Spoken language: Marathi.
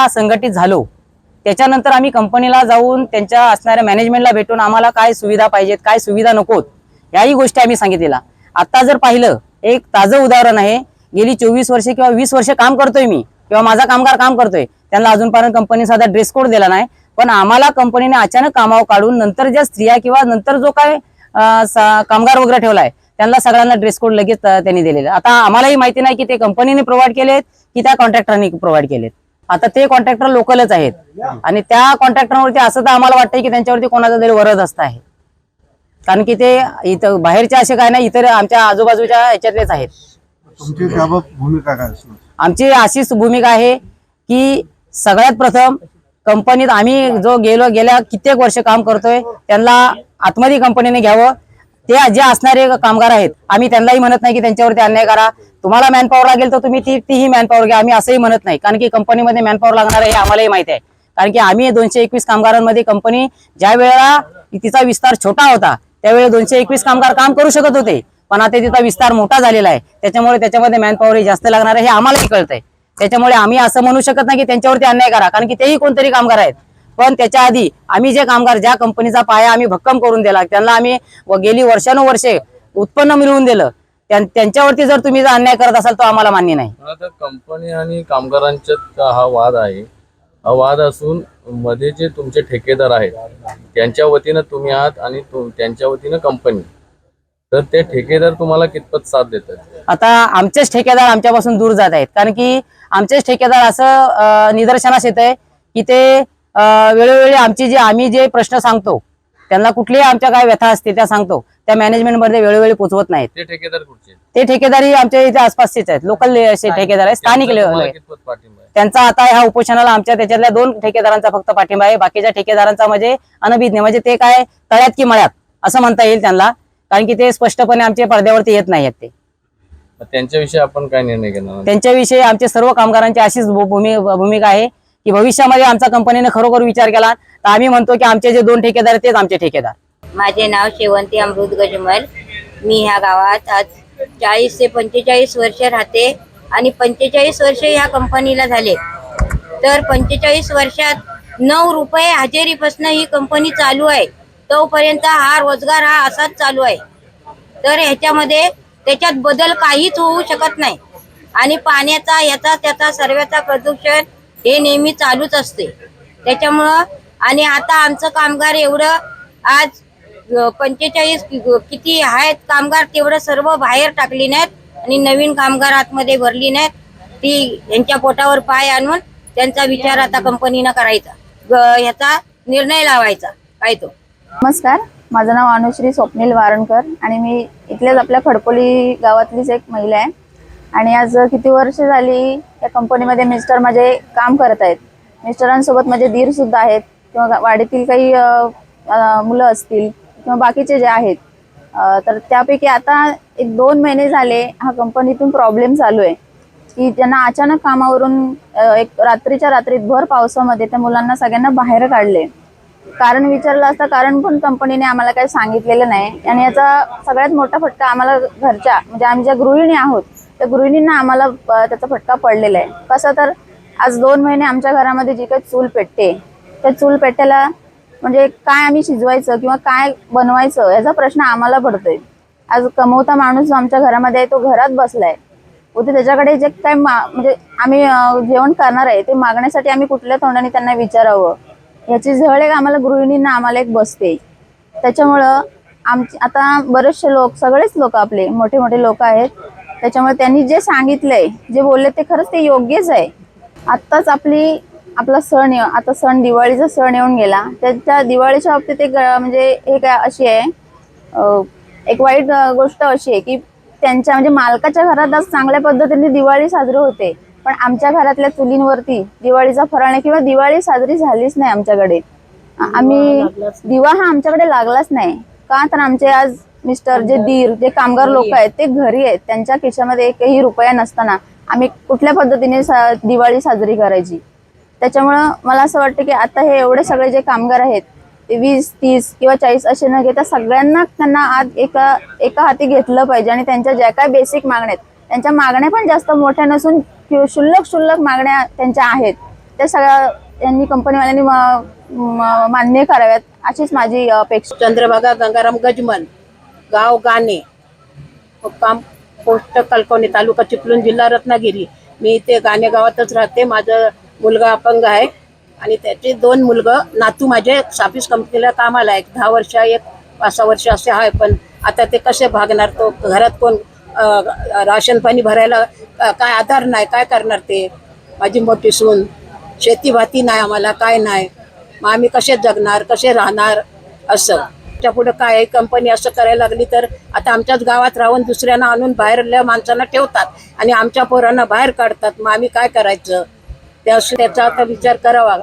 एकदा संघटित झालो. त्याच्यानंतर आम्ही कंपनीला जाऊन त्यांच्या असणाऱ्या मॅनेजमेंटला भेटून आम्हाला काय सुविधा पाहिजेत काय सुविधा नकोत याही गोष्टी आम्ही सांगितलेल्या. आता जर पाहिलं एक ताजं उदाहरण आहे. गेली चोवीस वर्षे किंवा वीस वर्षे काम करतोय मी किंवा माझा कामगार काम करतोय. त्यांना अजूनपर्यंत कंपनी साधा ड्रेस कोड दिला नाही. पण आम्हाला कंपनीने अचानक कामावर काढून नंतर ज्या स्त्रिया किंवा नंतर जो काय कामगार वगैरे ठेवलाय त्यांना सगळ्यांना ड्रेस कोड लगेच त्यांनी दिलेले. आता आम्हालाही माहिती नाही की ते कंपनीने प्रोव्हाइड केलेत की त्या कॉन्ट्रॅक्टरांनी प्रोव्हाइड केलेत. आता ते कॉन्ट्रॅक्टर लोकलच आहेत. आणि त्या कॉन्ट्रॅक्टरवरती असं तर आम्हाला वाटतंय की त्यांच्यावरती कोणाचा तरी वरद असत आहे. कारण की ते इथं बाहेरचे असे काय नाही इतर आमच्या आजूबाजूच्या ह्याच्यातलेच आहेत. तुमची त्याबाबत भूमिका काय असणार? आमची अशीच भूमिका आहे की सगळ्यात प्रथम कंपनीत आम्ही जो गेलो गेल्या कित्येक वर्ष काम करतोय त्यांना आतमध्ये कंपनीने घ्यावं ते जे असणारे कामगार आहेत आम्ही त्यांनाही म्हणत नाही की त्यांच्यावरती अन्याय करा. तुम्हाला मॅनपॉवर लागेल तर तुम्ही ती तीही मॅनपॉवर घ्या. आम्ही असंही म्हणत नाही. कारण की कंपनीमध्ये मॅनपॉवर लागणार आहे हे आम्हालाही माहिती आहे. कारण की आम्ही दोनशे एकवीस कामगारांमध्ये कंपनी ज्या वेळेला तिचा विस्तार छोटा होता त्यावेळी दोनशे एकवीस कामगार काम करू शकत होते. पण आता तिचा विस्तार मोठा झालेला आहे. त्याच्यामुळे त्याच्यामध्ये मॅनपॉवर जास्त लागणार आहे हे आम्हालाही कळतंय. त्याच्यामुळे आम्ही असं म्हणू शकत नाही की त्यांच्यावरती अन्याय करा. कारण की तेही कोणतरी कामगार आहेत. पण त्याच्या आधी आम्ही जे कामगार ज्या कंपनीचा पाया आम्ही भक्कम करून दिला त्यांना आम्ही व गेली वर्षानुवर्षे उत्पन्न मिळवून दिलं. त्यां- त्यांच्यावरती जर तुम्ही जर अन्याय करत असाल तर आम्हाला मान्य नाही. कंपनी आणि कामगारांच्यात हा वाद आहे. हा वाद असून मध्ये जे तुमचे ठेकेदार आहेत त्यांच्या वतीनं तुम्ही आहात आणि त्यांच्या वतीनं कंपनी. तर ते ठेकेदार तुम्हाला कितपत साथ देतात? आता आमचेच ठेकेदार आमच्यापासून दूर जात आहेत. कारण की आमचेच ठेकेदार असं निदर्शनास येत आहे की ते वेळोवेळी आमची जे आम्ही जे प्रश्न सांगतो त्यांना कुठलीही आमच्या काय व्यथा असते त्या सांगतो. त्या मॅनेजमेंटमध्ये वेळोवेळी पोहोचवत नाहीत. ते ठेकेदार कुठचे? ते आमच्या इथे आसपासचेच आहेत. लोकल असे ठेकेदार आहेत. स्थानिक लेवल त्यांचा आता ह्या उपोषणाला आमच्या त्याच्यातल्या दोन ठेकेदारांचा फक्त पाठिंबा आहे. बाकीच्या ठेकेदारांचा म्हणजे अनभिज्ञ. म्हणजे ते काय तळ्यात की मळ्यात असं म्हणता येईल त्यांना. कारण की ते स्पष्टपणे आमच्या पडद्यावरती येत नाही ते. त्यांच्याविषयी आपण काय निर्णय घेणार? त्यांच्याविषयी आमचे सर्व कामगारांची अशीच भूमिका आहे. की भविष्यामध्ये आमच्या कंपनीने खरोखर विचार केला तर आम्ही म्हणतो की आमचे जे दोन ठेकेदार तेच आमचे ठेकेदार. माझे नाव शेवंती अमृत गजमल. मी ह्या गावात आज चाळीस ते पंचेचाळीस वर्ष राहते आणि पंचेचाळीस वर्ष ह्या कंपनीला झाले. तर पंचेचाळीस वर्षात नऊ रुपये हजेरीपासून ही कंपनी चालू आहे. तोपर्यंत हा रोजगार हा असाच चालू आहे. तर ह्याच्यामध्ये त्याच्यात बदल काहीच होऊ शकत नाही. आणि पाण्याचा याचा त्याचा सर्वाचा प्रदूषण हे नेहमी चालूच असते. त्याच्यामुळं आणि आता आमचं कामगार एवढं आज पंचेचाळीस किती आहेत कामगार तेवढं सर्व बाहेर टाकली नाहीत आणि नवीन कामगार आतमध्ये भरली नाहीत. ती यांच्या पोटावर पाय आणून त्यांचा विचार आता कंपनीनं करायचा. ग- ह्याचा निर्णय लावायचा. काय तो? नमस्कार. माझं नाव अनुश्री स्वप्नील वारणकर आणि मी इथल्याच आपल्या खडकोली गावातलीच एक महिला आहे. आणि आज किती वर्ष झाली या कंपनीमध्ये मिस्टर माझे काम करत आहेत. मिस्टरांसोबत माझे धीरसुद्धा आहेत किंवा वाडीतील काही मुलं असतील किंवा बाकीचे जे आहेत तर त्यापैकी आता एक दोन महिने झाले हा कंपनीतून प्रॉब्लेम चालू आहे. की ज्यांना अचानक कामावरून एक रात्रीच्या रात्रीत भर पावसामध्ये त्या मुलांना सगळ्यांना बाहेर काढले. कारण विचारलं असता कारण पण कंपनीने आम्हाला काही सांगितलेलं नाही. आणि याचा सगळ्यात मोठा फटका आम्हाला घरच्या म्हणजे आम्ही ज्या गृहिणी आहोत त्या गृहिणींना आम्हाला त्याचा फटका पडलेला आहे. कसं तर आज दोन महिने आमच्या घरामध्ये जी काही चूल पेटते त्या चूल पेट्याला म्हणजे काय आम्ही शिजवायचं किंवा काय बनवायचं याचा प्रश्न आम्हाला पडतोय. आज कमवता माणूस जो आमच्या घरामध्ये आहे तो घरात बसलाय. उद्या त्याच्याकडे जे काय मा- म्हणजे आम्ही जेवण करणार आहे ते मागण्यासाठी आम्ही कुठल्या तोंडाने त्यांना विचारावं? याची झळ एक आम्हाला गृहिणींना आम्हाला एक बसते. त्याच्यामुळं आमचे आता बरेचसे लोक सगळेच लोक आपले मोठे मोठे लोक आहेत त्याच्यामुळे त्यांनी जे सांगितलंय जे बोलले ते खरंच ते योग्यच आहे. आत्ताच आपली आपला सण आता सण दिवाळीचा सण येऊन गेला. त्याच्या दिवाळीच्या बाबतीत एक म्हणजे एक अशी आहे एक वाईट गोष्ट अशी आहे की त्यांच्या म्हणजे मालकाच्या घरात आज चांगल्या पद्धतीने दिवाळी साजरी होते. पण आमच्या घरातल्या चुलींवरती दिवाळीचा फराळ किंवा दिवाळी साजरी झालीच नाही आमच्याकडे. आम्ही दिवा हा आमच्याकडे लागलाच नाही. का तर आमचे आज मिस्टर जे दीर जे कामगार लोक आहेत ते घरी आहेत. त्यांच्या खिशामध्ये एकही रुपया नसताना आम्ही कुठल्या पद्धतीने सा- दिवाळी साजरी करायची? त्याच्यामुळं मला असं वाटतं की आता हे एवढे सगळे जे कामगार आहेत ते वीस तीस किंवा चाळीस असे न घेता सगळ्यांना त्यांना आज एका एका हाती घेतलं पाहिजे आणि त्यांच्या ज्या काय बेसिक मागण्या आहेत त्यांच्या मागण्या पण जास्त मोठ्या नसून कि- शुल्लक शुल्लक मागण्या त्यांच्या आहेत. त्या सगळ्या यांनी कंपनीवाल्यांनी मान्य कराव्यात अशीच माझी अपेक्षा. चंद्रभागा गंगाराम गजमल गाव गाणे. मुक्काम पोस्ट कलकवणे तालुका चिपळूण जिल्हा रत्नागिरी. मी इथे गाणे गावातच राहते. माझं मुलगा अपंग आहे. आणि त्याचे दोन मुलगं नातू माझे साफीस कंपनीला कामाला एक दहा वर्ष एक पाच सहा वर्ष असे आहे. पण आता ते कसे भागणार? तो घरात कोण राशन पाणी भरायला काय आधार नाही काय करणार ते? माझी मोठी सून शेती भाती नाही आम्हाला काय नाही. मग आम्ही कसे जगणार कसे राहणार? असं. त्या पुढे काय कंपनी असं करायला लागली तर आता आमच्याच गावात राहून दुसऱ्यांना आणून बाहेरल्या माणसांना ठेवतात आणि आमच्या पोरांना बाहेर काढतात. मग आम्ही काय करायचं? त्या त्याचा आता विचार करावा.